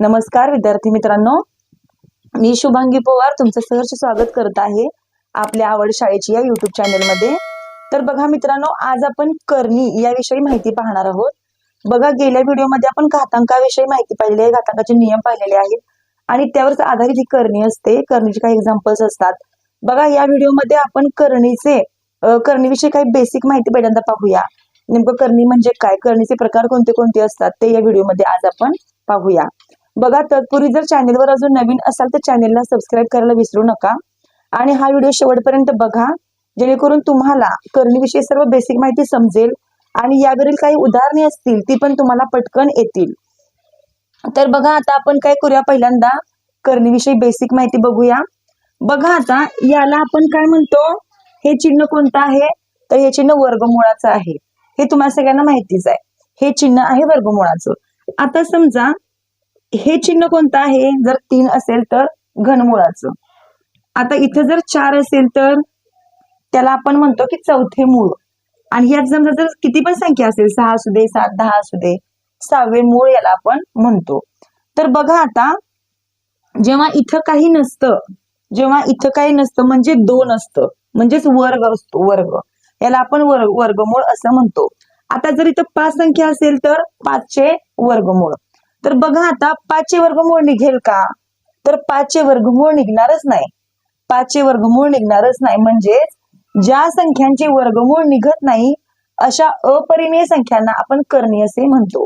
नमस्कार विद्यार्थी मित्रांनो. मी शुभांगी पवार तुमचं सहर्ष स्वागत करत आहे आपल्या आवड शाळेची या युट्यूब चॅनलमध्ये तर बघा मित्रांनो आज आपण करणी याविषयी माहिती पाहणार आहोत. बघा गेल्या व्हिडिओमध्ये आपण घातांकाविषयी माहिती पाहिली आहे घातांकाचे नियम पाहिलेले आहेत. आणि त्यावरच आधारित ही करणी असते. करणीचे काही एक्झाम्पल्स असतात. बघा या व्हिडिओमध्ये आपण करणीचे करणीविषयी काही बेसिक माहिती पहिल्यांदा पाहूया. नेमकं करणी म्हणजे काय? करणीचे प्रकार कोणते कोणते असतात? ते या व्हिडिओमध्ये आज आपण पाहूया. बघा तत्पूर्वी जर चॅनेलवर अजून नवीन असाल तर चॅनेलला सबस्क्राईब करायला विसरू नका. आणि हा व्हिडिओ शेवटपर्यंत बघा जेणेकरून तुम्हाला कर्णीविषयी सर्व बेसिक माहिती समजेल आणि यावरील काही उदाहरणे असतील ती पण तुम्हाला पटकन येतील. तर बघा आता आपण काय करूया? पहिल्यांदा कर्णीविषयी बेसिक माहिती बघूया. बघा आता याला आपण काय म्हणतो? हे चिन्ह कोणतं आहे? तर हे चिन्ह वर्गमुळाचं आहे. हे तुम्हाला सगळ्यांना माहितीच आहे. हे चिन्ह आहे वर्गमुळाचं. आता समजा हे चिन्ह कोणतं आहे? जर तीन असेल तर घनमुळाचं. आता इथं जर चार असेल तर त्याला आपण म्हणतो की चौथे मूळ. आणि यात समजा जर किती पण संख्या असेल सहा असू दे सात दहा असू दे सहावे मूळ याला आपण म्हणतो. तर बघा आता जेव्हा इथं काही नसतं जेव्हा इथं काही नसतं म्हणजे दोन असतं म्हणजेच वर्ग असतो वर्ग. याला आपण वर्ग वर्गमूळ असं म्हणतो. आता जर इथं पाच संख्या असेल तर पाचशे वर्गमूळ. तर बघा आता पाचशे वर्गमूळ निघेल का? तर पाचशे वर्गमूळ निघणारच नाही. पाचशे वर्गमूळ निघणारच नाही. म्हणजेच ज्या संख्यांचे वर्गमूळ निघत नाही अशा अपरिमेय संख्यांना आपण करणी असे म्हणतो.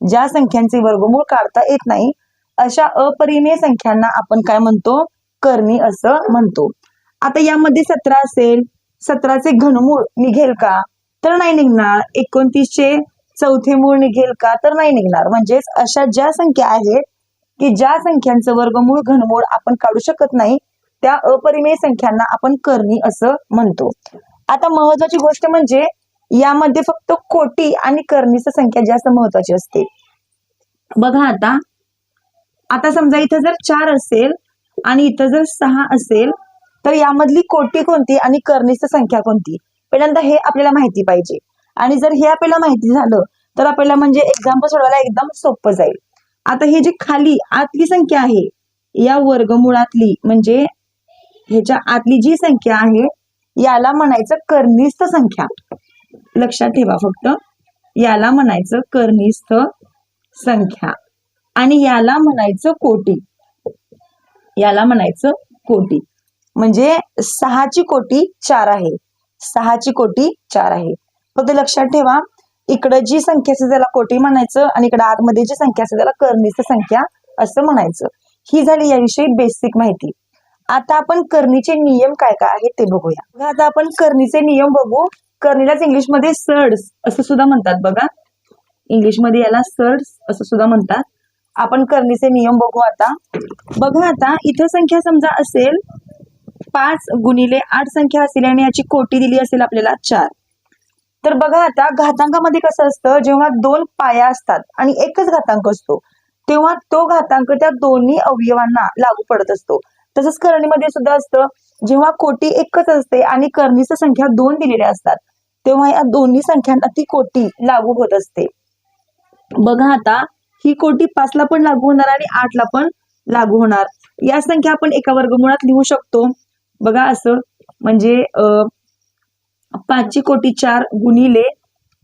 ज्या संख्यांचे वर्गमूळ काढता येत नाही अशा अपरिमेय संख्यांना आपण काय म्हणतो? करणी असं म्हणतो. आता यामध्ये सतरा असेल सतराचे घनमूळ निघेल का? तर नाही निघणार. एकोणतीसशे चौथे मूळ निघेल का? तर नाही निघणार. म्हणजेच अशा ज्या संख्या आहेत की ज्या संख्यांचं वर्गमूळ घनमूळ आपण काढू शकत नाही त्या अपरिमेय संख्यांना आपण करणी असं म्हणतो. आता महत्वाची गोष्ट म्हणजे यामध्ये फक्त कोटी आणि करणीची संख्या जास्त महत्वाची असते. बघा आता. आता समजा इथं जर चार असेल आणि इथं जर सहा असेल तर यामधली कोटी कोणती आणि करणीची संख्या कोणती? पहिल्यांदा हे आपल्याला माहिती पाहिजे. आणि जर हे आपल्याला माहिती झालं तर आपल्याला म्हणजे एक्झाम्पल सोडवायला एकदम सोपं जाईल. आता हे जे खाली आतली संख्या आहे या वर्गमुळातली म्हणजे ह्याच्या आतली जी संख्या आहे याला म्हणायचं कर्निस्थ संख्या. लक्षात ठेवा फक्त. याला म्हणायचं कर्निस्थ संख्या. आणि याला म्हणायचं कोटी. याला म्हणायचं कोटी. म्हणजे सहाची कोटी चार आहे. सहाची कोटी चार आहे. फक्त लक्षात ठेवा. इकडं जी संख्या असते त्याला कोटी म्हणायचं आणि इकडं आतमध्ये जी संख्या असते त्याला कर्णीच संख्या असं म्हणायचं. ही झाली याविषयी बेसिक माहिती. आता आपण करणीचे नियम काय काय आहेत ते बघूया. आता आपण करणीचे नियम बघू. करणीलाच इंग्लिशमध्ये सर्ड्स असं सुद्धा म्हणतात बघा. इंग्लिशमध्ये याला सर्ड्स असं सुद्धा म्हणतात. आपण करणीचे नियम बघू आता. बघा आता इथं संख्या समजा असेल पाच गुणिले आठ संख्या असेल आणि याची कोटी दिली असेल आपल्याला चार. तर बघा आता घातांकामध्ये कसं असतं जेव्हा दोन पाया असतात आणि एकच घातांक असतो तेव्हा तो घातांक त्या दोन्ही अवयवांना लागू पडत असतो. तसंच करणीमध्ये सुद्धा असतं जेव्हा कोटी एकच असते आणि करणीची संख्या दोन दिलेल्या असतात तेव्हा या दोन्ही संख्यांना ती कोटी लागू होत असते. बघा आता ही कोटी पाचला पण लागू होणार आणि आठला पण लागू होणार. या संख्या आपण एका वर्गमुळात लिहू शकतो. बघा असं म्हणजे अं, पाचची कोटी चार गुणिले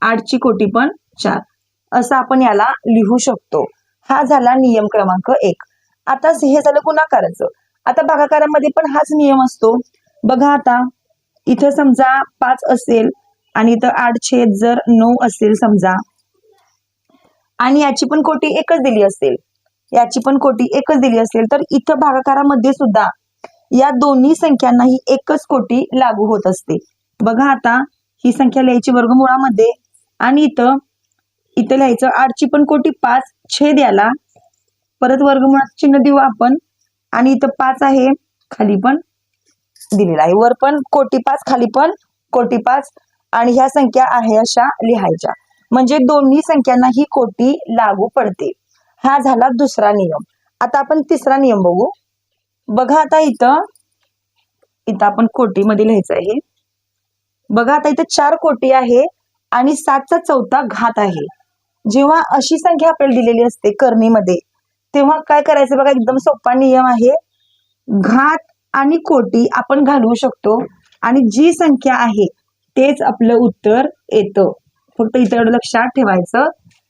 आठची कोटी पण चार. असं आपण याला लिहू शकतो. हा झाला नियम क्रमांक एक. आता हे झालं गुणाकाराचं. आता भागाकारामध्ये पण हाच नियम असतो. बघा आता इथं समजा पाच असेल आणि इथं आठ छेद जर नऊ असेल समजा आणि याची पण कोटी एकच दिली असेल याची पण कोटी एकच दिली असेल तर इथं भागाकारामध्ये सुद्धा या दोन्ही संख्यांनाही एकच कोटी लागू होत असते. बघा आता ही संख्या लिहायची वर्गमुळामध्ये आणि इथं इथं लिहायचं आठची पण कोटी पाच छेद याला. परत वर्गमुळाचं चिन्ह देऊ आपण. आणि इथं पाच आहे खाली पण दिलेला आहे. वर पण कोटी पाच खाली पण कोटी पाच. आणि ह्या संख्या आहे अशा लिहायच्या. म्हणजे दोन्ही संख्यांना ही कोटी लागू पडते. हा झाला दुसरा नियम. आता आपण तिसरा नियम बघू. बघा आता इथं इथं आपण कोटीमध्ये लिहायचं आहे. बघा आता इथं चार कोटी आहे आणि सातचा चौथा घात आहे. जेव्हा अशी संख्या आपल्याला दिलेली असते करणीमध्ये तेव्हा काय करायचं बघा एकदम सोपा नियम आहे. घात आणि कोटी आपण घालवू शकतो आणि जी संख्या आहे तेच आपलं उत्तर येतं. फक्त इथं लक्षात ठेवायचं.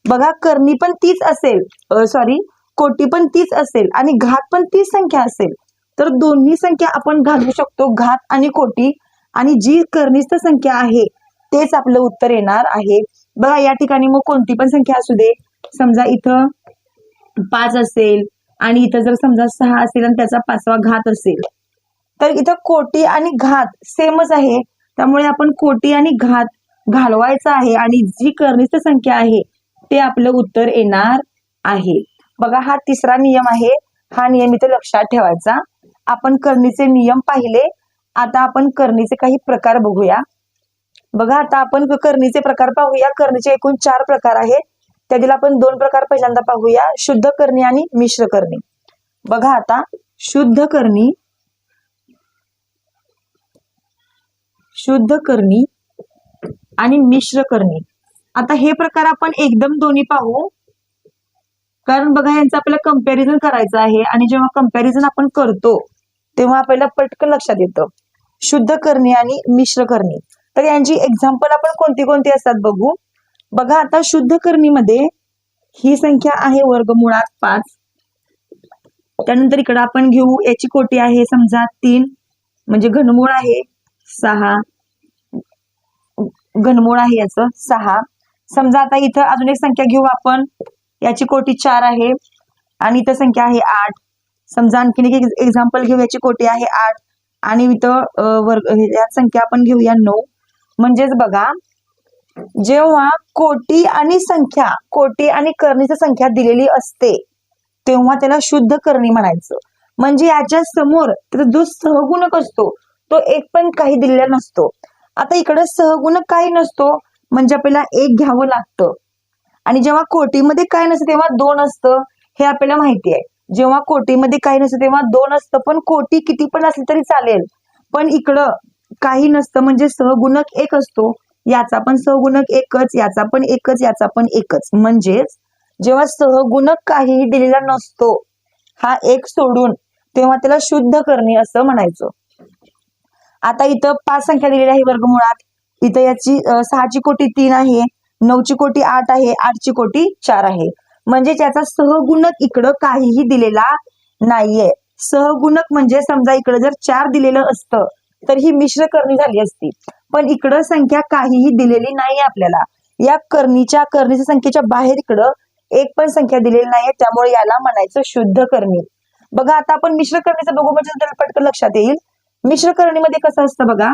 बघा करणी पण तीच असेल सॉरी कोटी पण तीच असेल आणि घात पण तीच संख्या असेल. तर दोन्ही संख्या आपण घालू शकतो घात आणि कोटी. आणि जी कर्निस्थ संख्या आहे तेच आपलं उत्तर येणार आहे. बघा या ठिकाणी मग कोणती पण संख्या असू दे. समजा इथं पाच असेल आणि इथं जर समजा सहा असेल आणि त्याचा पाचवा घात असेल. तर इथं कोटी आणि घात सेमच आहे. त्यामुळे आपण कोटी आणि घात घालवायचा आहे आणि जी कर्निस्थ संख्या आहे ते आपलं उत्तर येणार आहे. बघा हा तिसरा नियम आहे. हा नियम इथे लक्षात ठेवायचा. आपण करणीचे नियम पाहिले. आता आपण करणीचे काही प्रकार बघूया. बघा आता आपण करणीचे प्रकार पाहूया. करणीचे एकूण चार प्रकार आहेत. त्यातील आपण दोन प्रकार पहिल्यांदा पाहूया. शुद्ध करणी आणि मिश्र करणी. बघा आता शुद्ध करणी शुद्ध करणी आणि मिश्र करणी. आता हे प्रकार आपण एकदम दोन्ही पाहू. कारण बघा यांचं आपल्याला कंपॅरिझन करायचं आहे. आणि जेव्हा कंपॅरिझन आपण करतो तेव्हा आपल्याला पटकन लक्षात येतं. शुद्ध करणे आणि मिश्र करणे. तर यांची एक्झाम्पल आपण कोणती कोणती असतात बघू. बघा आता शुद्ध करणीमध्ये ही संख्या आहे वर्गमुळात पाच. त्यानंतर इकडे आपण घेऊ याची कोटी आहे समजा तीन म्हणजे घनमूळ आहे सहा. घनमूळ आहे याचं सहा. समजा आता इथं अजून एक संख्या घेऊ आपण. याची कोटी चार आहे. आणि इथं संख्या आहे आठ. समजा आणखीन एक एक्झाम्पल घेऊ याची कोटी आहे आठ. आणि इथं वर्ग यात संख्या आपण घेऊया नऊ. म्हणजेच बघा जेव्हा कोटी आणि संख्या कोटी आणि करणीची संख्या दिलेली असते तेव्हा त्याला शुद्ध करणी म्हणायचं. म्हणजे याच्या समोर त्याचा जो सहगुणक असतो तो एक पण काही दिलेला नसतो. आता इकडे सहगुणक काही नसतो म्हणजे आपल्याला एक घ्यावं लागतं. आणि जेव्हा कोटीमध्ये काय नसतं तेव्हा दोन असतं हे आपल्याला माहिती आहे. जेव्हा कोटीमध्ये काही नसतं तेव्हा दोन असतं पण कोटी किती पण असली तरी चालेल. पण इकडं काही नसतं म्हणजे सहगुणक एक असतो. याचा पण सहगुणक एकच याचा पण एकच याचा पण एकच. म्हणजेच जेव्हा सहगुणक काहीही दिलेला नसतो हा एक सोडून तेव्हा त्याला शुद्ध करणे असं म्हणायचं. आता इथं पाच संख्या दिलेली आहे वर्गमुळात. इथं याची सहाची कोटी तीन आहे नऊची कोटी आठ आहे आठची कोटी चार आहे. म्हणजे त्याचा सहगुणक इकडं काहीही दिलेला नाहीये. सहगुणक म्हणजे समजा इकडं जर चार दिलेलं असतं तर ही मिश्र करणी झाली असती. पण इकडं संख्या काहीही दिलेली नाही आपल्याला. या करणीच्या करणीच्या संख्येच्या बाहेर इकडं एक पण संख्या दिलेली नाहीये त्यामुळे याला म्हणायचं शुद्ध करणी. बघा आता आपण मिश्र करणीचं बघू म्हणजे पटकन लक्षात येईल. मिश्र करणीमध्ये कसं असतं बघा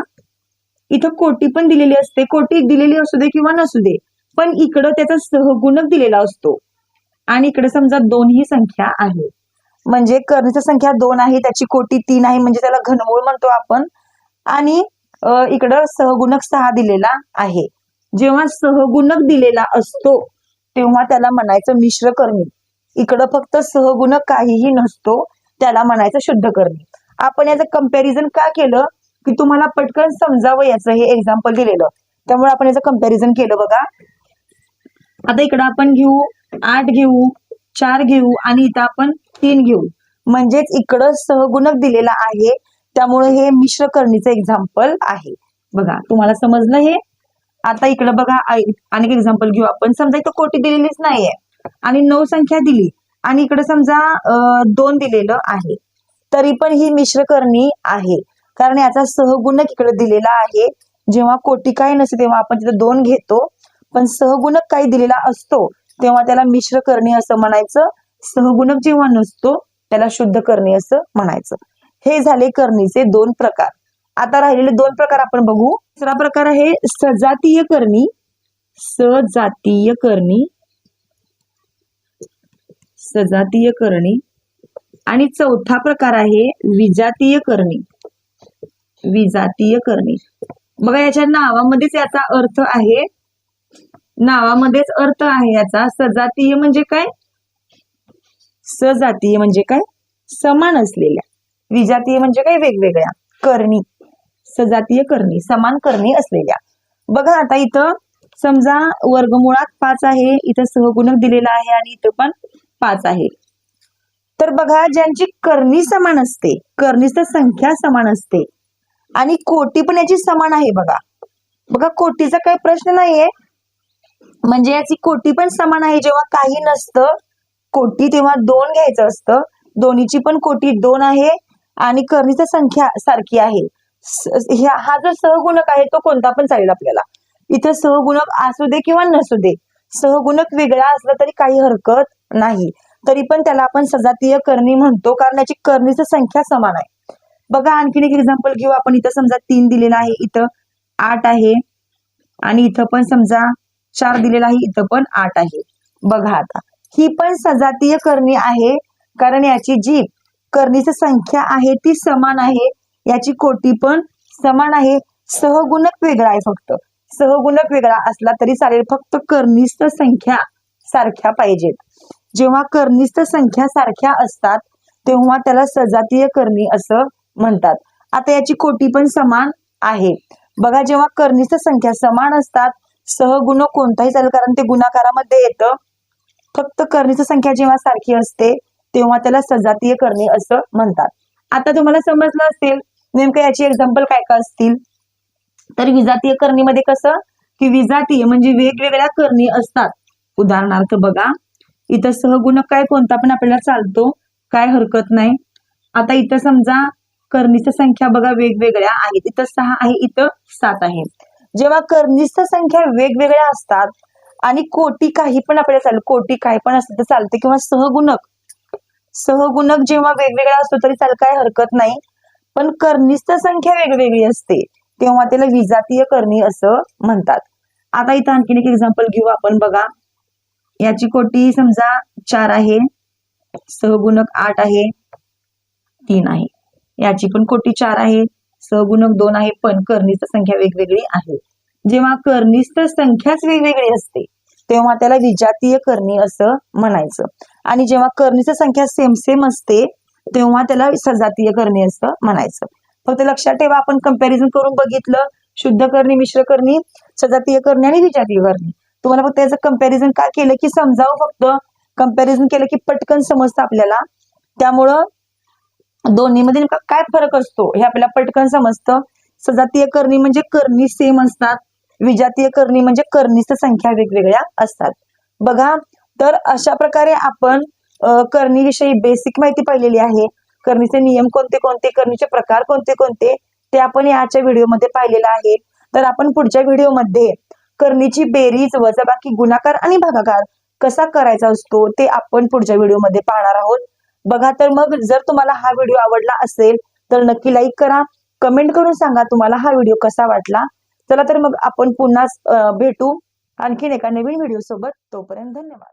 इथं कोटी पण दिलेली असते. कोटी दिलेली असू दे किंवा नसू दे पण इकडं त्याचा सहगुणक दिलेला असतो. आणि इकडे समजा दोनही संख्या आहे. म्हणजे कर्णीची संख्या दोन आहे त्याची कोटी तीन आहे म्हणजे त्याला घनमूळ म्हणतो आपण. आणि इकडं सहगुणक सहा दिलेला आहे. जेव्हा सहगुणक दिलेला असतो तेव्हा त्याला म्हणायचं मिश्र कर्मी. इकडं फक्त सहगुणक काहीही नसतो त्याला म्हणायचं शुद्ध कर्मी. आपण याचं कंपॅरिझन का केलं? की तुम्हाला पटकन समजावं याचं हे एक्झाम्पल दिलेलं. त्यामुळे आपण याचं कंपॅरिझन केलं बघा. आता इकडं आपण घेऊ आठ घेऊ चार घेऊ आणि इथं आपण तीन घेऊ. म्हणजेच इकडं सहगुणक दिलेला आहे. त्यामुळे हे मिश्र करणीचं एक्झाम्पल आहे. बघा तुम्हाला समजलं हे? आता इकडं बघा अनेक एक्झाम्पल घेऊ आपण. समजा इथं कोटी दिलेलीच नाहीये. आणि नऊ संख्या दिली. आणि इकडे समजा दोन दिलेलं आहे. तरी पण ही मिश्र करणी आहे. कारण याचा सहगुणक इकडे दिलेला आहे. जेव्हा कोटी काही नसते तेव्हा आपण तिथं दोन घेतो. पण सहगुणक काही दिलेला असतो तेव्हा त्याला मिश्र करणी असं म्हणायचं. सहगुणक जेव्हा नसतो त्याला शुद्ध करणी असं म्हणायचं. हे झाले करणीचे दोन प्रकार. आता राहिलेले दोन प्रकार आपण बघू. तिसरा प्रकार आहे सजातीय करणी. सजातीय करणी. सजातीय करणी. आणि चौथा प्रकार आहे विजातीय करणी. विजातीय करणी. बघा याच्या नावामध्येच याचा अर्थ आहे नावामध्येच अर्थ आहे याचा. सजातीय म्हणजे काय? सजातीय म्हणजे काय? समान असलेल्या. विजातीय म्हणजे काय? वेगवेगळ्या. करणी. सजातीय करणी. समान करणी असलेल्या. बघा आता इथं समजा वर्गमुळात पाच आहे. इथं सहगुणक दिलेला आहे आणि इथं पण पाच आहे. तर बघा ज्यांची करणी समान असते करणीच संख्या समान असते. आणि कोटी पण याची समान आहे बघा. बघा कोटीचा काही प्रश्न नाहीये. म्हणजे याची कोटी पण समान आहे. जेव्हा काही नसतं कोटी तेव्हा दोन घ्यायचं असतं. दोन्हीची पण कोटी दोन आहे आणि करणीची संख्या सारखी आहे. हा जो सहगुणक आहे तो कोणता पण चालेल आपल्याला. इथं सहगुणक असू दे किंवा नसू दे सहगुणक वेगळा असला तरी काही हरकत नाही. तरी पण त्याला आपण सजातीय करणी म्हणतो कारण याची करणीची संख्या समान आहे. बघा आणखीन एक एक्झाम्पल घेऊ आपण. इथं समजा तीन दिलेला आहे. इथं आठ आहे आणि इथं पण समजा चार दिलेला आहे इथं पण आठ आहे. बघा आता. ही पण सजातीय करणी आहे कारण याची जी करणीची संख्या आहे ती समान आहे. याची कोटी पण समान आहे. सहगुणक वेगळा आहे फक्त. सहगुणक वेगळा असला तरी चालेल. फक्त कर्णिस्त संख्या सारख्या पाहिजेत. जेव्हा कर्निष्ठ संख्या सारख्या असतात तेव्हा त्याला सजातीय करणी असं म्हणतात. आता याची कोटी पण समान आहे. बघा जेव्हा कर्निष्ठ संख्या समान असतात सहगुण कोणताही चालेल कारण ते गुणाकारामध्ये येतं. फक्त करणीची संख्या जेव्हा सारखी असते तेव्हा त्याला सजातीय करणी असं म्हणतात. आता तुम्हाला समजलं असेल नेमकं याची एक्झाम्पल काय काय असतील? तर विजातीय करणीमध्ये कसं? की विजातीय म्हणजे वेगवेगळ्या करणी असतात. उदाहरणार्थ बघा इथं सहगुणक काय कोणता पण आपल्याला चालतो काय हरकत नाही. आता इथं समजा करणीची संख्या बघा वेगवेगळ्या आहेत. इथं सहा आहे इथं सात आहे. जेव्हा कर्णीस्थ संख्या वेगवेगळ्या असतात आणि कोटी काही पण आपल्याला चालू कोटी काही पण असलं तर चालते किंवा सहगुणक. सहगुणक जेव्हा वेगवेगळा असतो तरी चाल काय हरकत नाही. पण कर्निस्थ संख्या वेगवेगळी असते तेव्हा त्याला विजातीय करणी असं म्हणतात. आता इथं आणखीन एक एक्झाम्पल घेऊ आपण बघा. याची कोटी समजा चार आहे सहगुणक आठ आहे तीन आहे. याची पण कोटी चार आहे. सगुणक दोन आहे पण कर्णीस्थ संख्या वेगवेगळी आहे. जेव्हा कर्णीस्थ संख्याच वेगवेगळी असते तेव्हा त्याला विजातीय करणी असं म्हणायचं. आणि जेव्हा कर्णीची संख्या सेम सेम असते तेव्हा त्याला सजातीय करणी असं म्हणायचं. फक्त लक्षात ठेवा आपण कंपॅरिझन करून बघितलं शुद्ध करणी मिश्र करणी सजातीय करणी आणि विजातीय करणी. तुम्हाला फक्त याचं कंपॅरिझन का केलं की समजावं फक्त. कंपॅरिझन केलं की पटकन समजतं आपल्याला. त्यामुळं दोन्हीमध्ये नेमका काय फरक असतो हे आपल्याला पटकन समजतं. सजातीय करणी म्हणजे करणी सेम असतात. विजातीय करणी म्हणजे करणीच्या संख्या वेगवेगळ्या असतात. बघा तर अशा प्रकारे आपण करणीविषयी बेसिक माहिती पाहिलेली आहे. करणीचे नियम कोणते कोणते करणीचे प्रकार कोणते कोणते ते आपण याच्या व्हिडिओमध्ये पाहिलेलं आहे. तर आपण पुढच्या व्हिडिओमध्ये करणीची बेरीज वजाबाकी गुणाकार आणि भागाकार कसा करायचा असतो ते आपण पुढच्या व्हिडिओमध्ये पाहणार आहोत. बघा तर मग जर तुम्हाला हा व्हिडिओ आवडला असेल तर नक्की लाईक करा. कमेंट करून सांगा तुम्हाला हा व्हिडिओ कसा वाटला. चला तर मग आपण पुन्हा भेटू आणखीन एका नवीन व्हिडिओ सोबत. तोपर्यंत धन्यवाद.